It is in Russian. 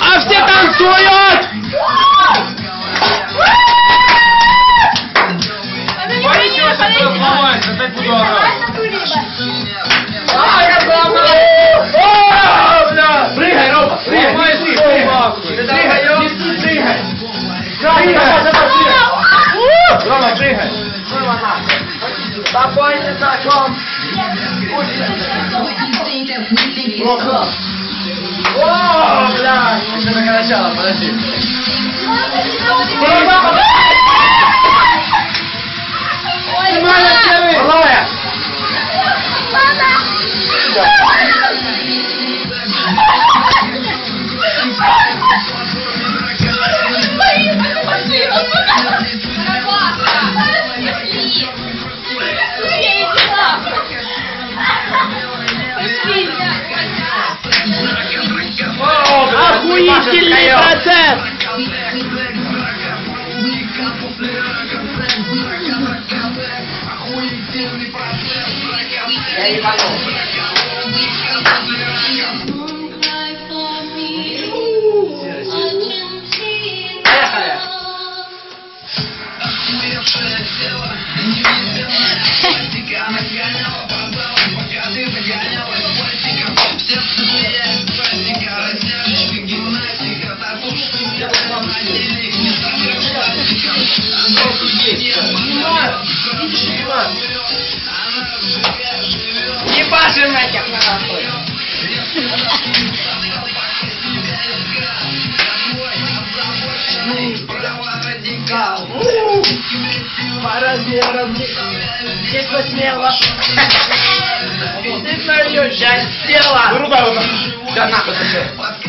А все танцуют! Подожди, подожди. опять буду орать. Прыгай, Рома, прыгай, Ломай неси, стол, прыгай. нахуй. Прыгай, неси, прыгай. Рома, прыгай. О, бля, это только начало, подожди. Охуительный процесс! Ебаши нахер, нахуй. По размерам здесь посмело. Ты мое часть тела. Да нахуй ты